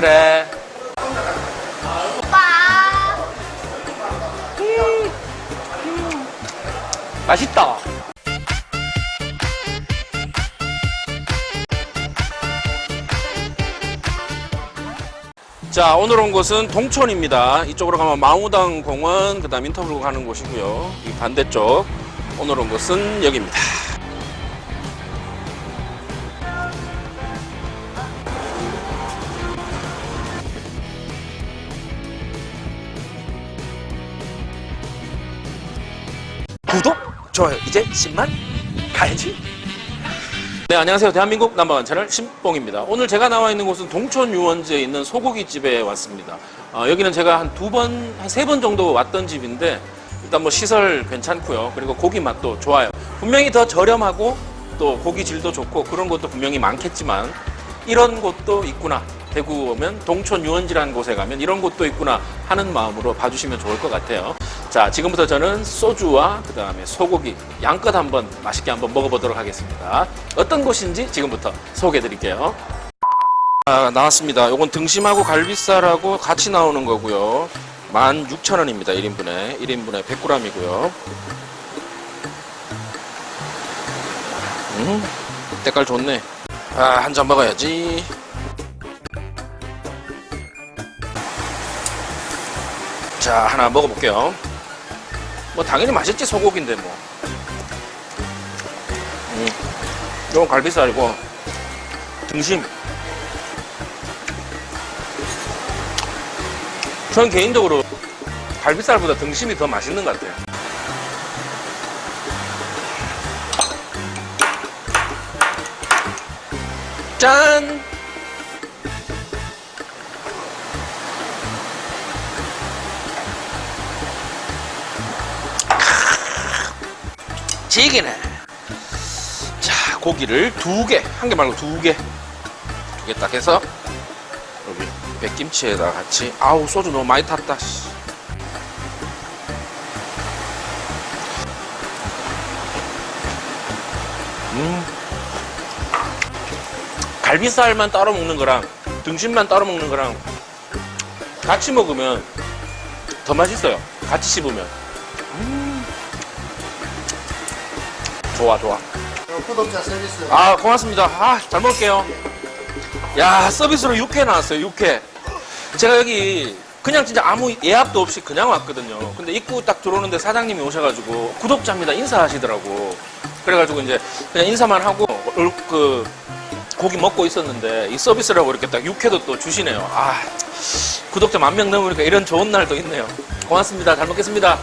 그래. 오빠. 맛있다. 자, 오늘 온 곳은 동촌입니다. 이쪽으로 가면 망우당 공원, 그 다음 인터뷰 가는 곳이고요. 이 반대쪽. 오늘 온 곳은 여기입니다. 구독, 좋아요. 이제 10만 가야지. 네, 안녕하세요. 대한민국 넘버원 채널 신봉입니다. 오늘 제가 나와 있는 곳은 동촌 유원지에 있는 소고기 집에 왔습니다. 어, 여기는 제가 한 두 번, 한 세 번 정도 왔던 집인데 일단 뭐 시설 괜찮고요. 그리고 고기 맛도 좋아요. 분명히 더 저렴하고 또 고기 질도 좋고 그런 곳도 분명히 많겠지만 이런 곳도 있구나. 대구 오면 동촌 유원지라는 곳에 가면 이런 곳도 있구나 하는 마음으로 봐주시면 좋을 것 같아요. 자, 지금부터 저는 소주와 그 다음에 소고기 양껏 한번 맛있게 한번 먹어보도록 하겠습니다. 어떤 곳인지 지금부터 소개해 드릴게요. 아, 나왔습니다. 요건 등심하고 갈비살하고 같이 나오는 거고요. 16,000원입니다. 1인분에. 1인분에 100g이고요. 음, 때깔 좋네. 아, 한 잔 먹어야지. 자, 하나 먹어볼게요. 뭐, 당연히 맛있지, 소고기인데, 뭐. 음, 이건 갈비살이고, 등심. 전 개인적으로 갈비살보다 등심이 더 맛있는 것 같아요. 짠! 지기네. 자, 고기를 두 개, 한 개 말고 두 개. 두 개 딱 해서 여기 백김치에다 같이 아우 소주 너무 많이 탔다 씨. 음 갈비살만 따로 먹는 거랑 등심만 따로 먹는 거랑 같이 먹으면 더 맛있어요 같이 씹으면 좋아 좋아. 구독자 서비스. 아 고맙습니다. 아잘 먹을게요. 야 서비스로 육회 나왔어요 육회. 제가 여기 그냥 진짜 아무 예약도 없이 그냥 왔거든요. 근데 입구 딱 들어오는데 사장님이 오셔가지고 구독자입니다. 인사하시더라고. 그래가지고 이제 그냥 인사만 하고 얼- 그 고기 먹고 있었는데 이 서비스라고 이렇게 딱 육회도 또 주시네요. 아 구독자 만 명 넘으니까 이런 좋은 날도 있네요. 고맙습니다. 잘 먹겠습니다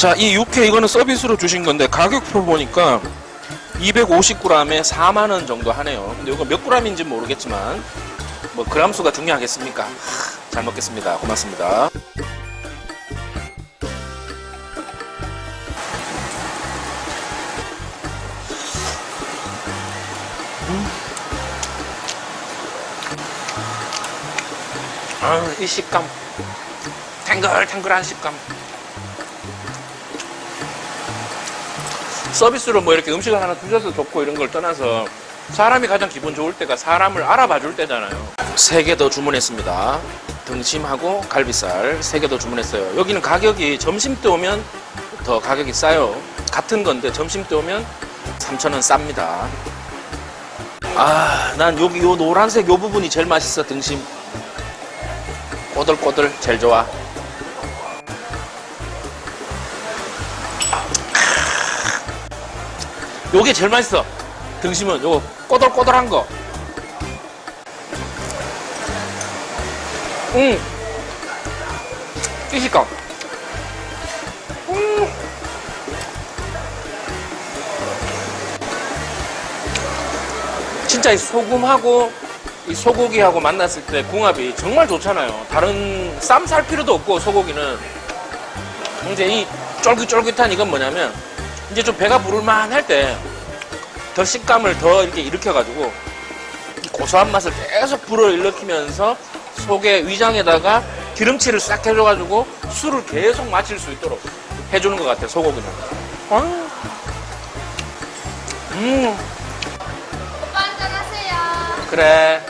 자이 육회 이거는 서비스로 주신 건데 가격표 보니까 250g에 4만 원 정도 하네요. 근데 이거 몇 g인지 모르겠지만 뭐 그람 수가 중요하겠습니까? 하, 잘 먹겠습니다. 고맙습니다. 음. 아, 이 식감. 탱글탱글한 식감. 서비스로 뭐 이렇게 음식을 하나 주셔서 좋고 이런 걸 떠나서 사람이 가장 기분 좋을 때가 사람을 알아봐 줄 때잖아요. 세 개 더 주문했습니다. 등심하고 갈비살 세 개 더 주문했어요. 여기는 가격이 점심 때 오면 더 가격이 싸요. 같은 건데 점심 때 오면 3,000원 쌉니다. 아, 난 여기 요 노란색 요 부분이 제일 맛있어, 등심. 꼬들꼬들 제일 좋아. 요게 제일 맛있어. 등심은 요거 꼬들꼬들한 거. 음. 이 식감. 음. 진짜 이 소금하고 이 소고기하고 만났을 때 궁합이 정말 좋잖아요. 다른 쌈 살 필요도 없고 소고기는 이제 이 쫄깃쫄깃한 이건 뭐냐면 이제 좀 배가 부를만 할 때 더 식감을 더 이렇게 일으켜가지고 고소한 맛을 계속 불어일으키면서 속에 위장에다가 기름칠을 싹 해줘가지고 술을 계속 마실 수 있도록 해주는 것 같아요 소고기는. 어? 음. 오빠 한잔하세요. 그래.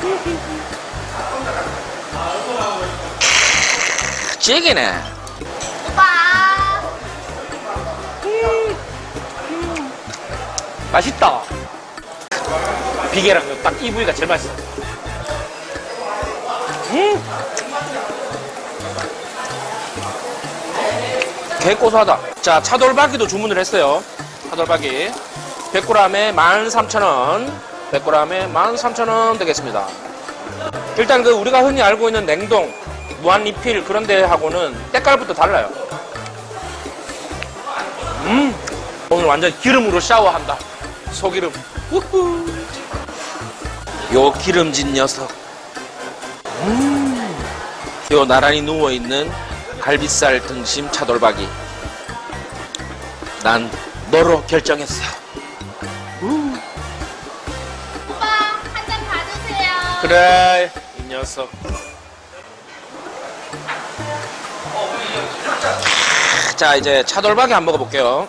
찌기네. 맛있다. 비계랑 딱 이 부위가 제일 맛있어. 음! 개 고소하다. 자, 차돌박이도 주문을 했어요. 차돌박이. 100g에 13,000원. 100g에 13,000원 되겠습니다. 일단 그 우리가 흔히 알고 있는 냉동, 무한 리필 그런 데하고는 때깔부터 달라요. 음! 오늘 완전 기름으로 샤워한다. 소기름. 우후. 요 기름진 녀석. 음. 요 나란히 누워 있는 갈비살 등심 차돌박이. 난 너로 결정했어. 오빠 한잔 봐주세요. 그래, 이 녀석. 자, 이제 차돌박이 한번 먹어볼게요.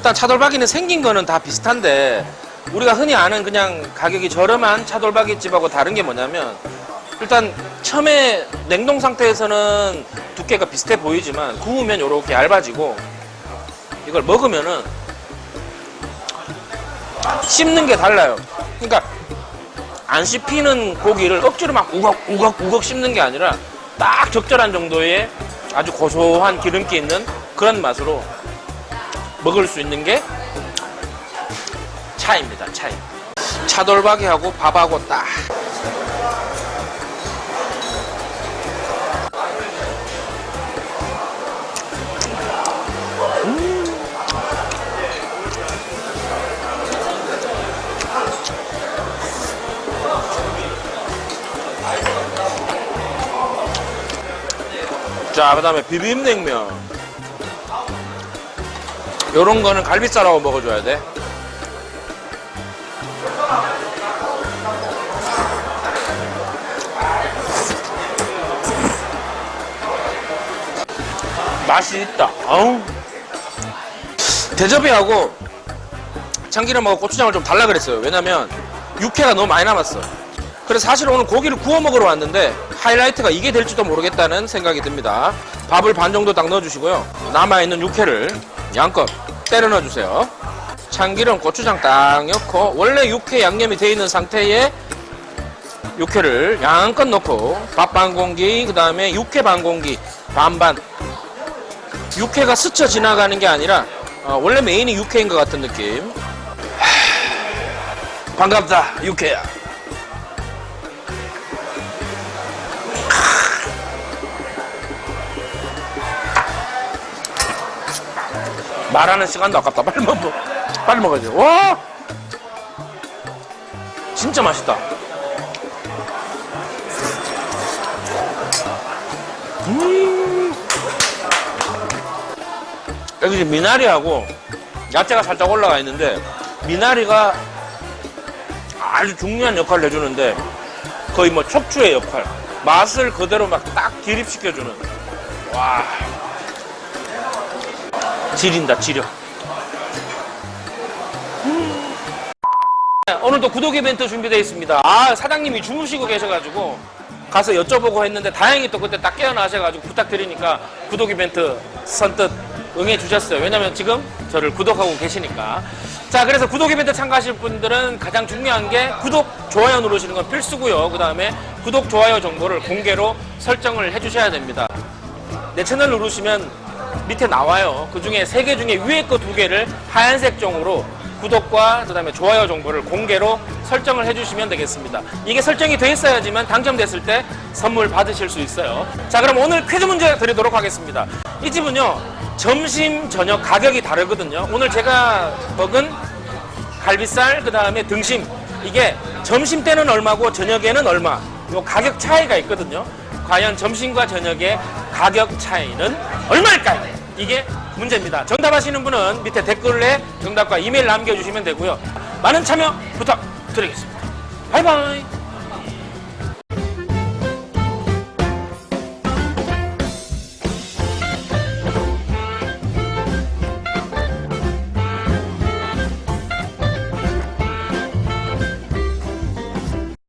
일단 차돌박이는 생긴 거는 다 비슷한데 우리가 흔히 아는 그냥 가격이 저렴한 차돌박이 집하고 다른 게 뭐냐면 일단 처음에 냉동 상태에서는 두께가 비슷해 보이지만 구우면 이렇게 얇아지고 이걸 먹으면은 씹는 게 달라요. 그러니까 안 씹히는 고기를 억지로 막 우걱 우걱 우걱 씹는 게 아니라 딱 적절한 정도의 아주 고소한 기름기 있는 그런 맛으로 먹을 수 있는 게 차입니다. 차이. 차돌박이하고 밥하고 딱. 자, 그 다음에 비빔냉면. 요런 거는 갈비살하고 먹어줘야 돼. 맛이 있다. 어우. 대접이하고 참기름하고 고추장을 좀 달라 그랬어요. 왜냐면 육회가 너무 많이 남았어. 그래서 사실 오늘 고기를 구워 먹으러 왔는데 하이라이트가 이게 될지도 모르겠다는 생각이 듭니다. 밥을 반 정도 딱 넣어주시고요. 남아있는 육회를 양껏 때려 넣어주세요. 참기름, 고추장 딱 넣고 원래 육회 양념이 되어 있는 상태에 육회를 양껏 넣고 밥 반 공기, 그 다음에 육회 반 공기 반반. 육회가 스쳐 지나가는 게 아니라 어, 원래 메인이 육회인 것 같은 느낌. 하, 반갑다, 육회야. 말하는 시간도 아깝다. 빨리 먹어. 빨리 먹어야 돼. 와! 진짜 맛있다. 음. 여기 미나리하고 야채가 살짝 올라가 있는데 미나리가 아주 중요한 역할을 해주는데 거의 뭐 척추의 역할. 맛을 그대로 막 딱 기립시켜주는. 와. 지린다 지려. 음. 오늘도 구독 이벤트 준비되어 있습니다. 아 사장님이 주무시고 계셔가지고 가서 여쭤보고 했는데 다행히 또 그때 딱 깨어나셔가지고 부탁드리니까 구독 이벤트 선뜻 응해 주셨어요. 왜냐면 지금 저를 구독하고 계시니까. 자 그래서 구독 이벤트 참가하실 분들은 가장 중요한 게 구독 좋아요 누르시는 건 필수고요. 그 다음에 구독 좋아요 정보를 공개로 설정을 해주셔야 됩니다. 내 채널 누르시면 밑에 나와요. 그 중에 세 개 중에 위에 거 두 개를 하얀색 종으로 구독과 그다음에 좋아요 정보를 공개로 설정을 해주시면 되겠습니다. 이게 설정이 돼 있어야지만 당첨됐을 때 선물 받으실 수 있어요. 자, 그럼 오늘 퀴즈 문제 드리도록 하겠습니다. 이 집은요 점심 저녁 가격이 다르거든요. 오늘 제가 먹은 갈비살 그다음에 등심 이게 점심 때는 얼마고 저녁에는 얼마 요 가격 차이가 있거든요. 과연 점심과 저녁의 가격 차이는 얼마일까요? 이게 문제입니다. 정답하시는 분은 밑에 댓글에 정답과 이메일 남겨주시면 되고요. 많은 참여 부탁드리겠습니다. 바이바이.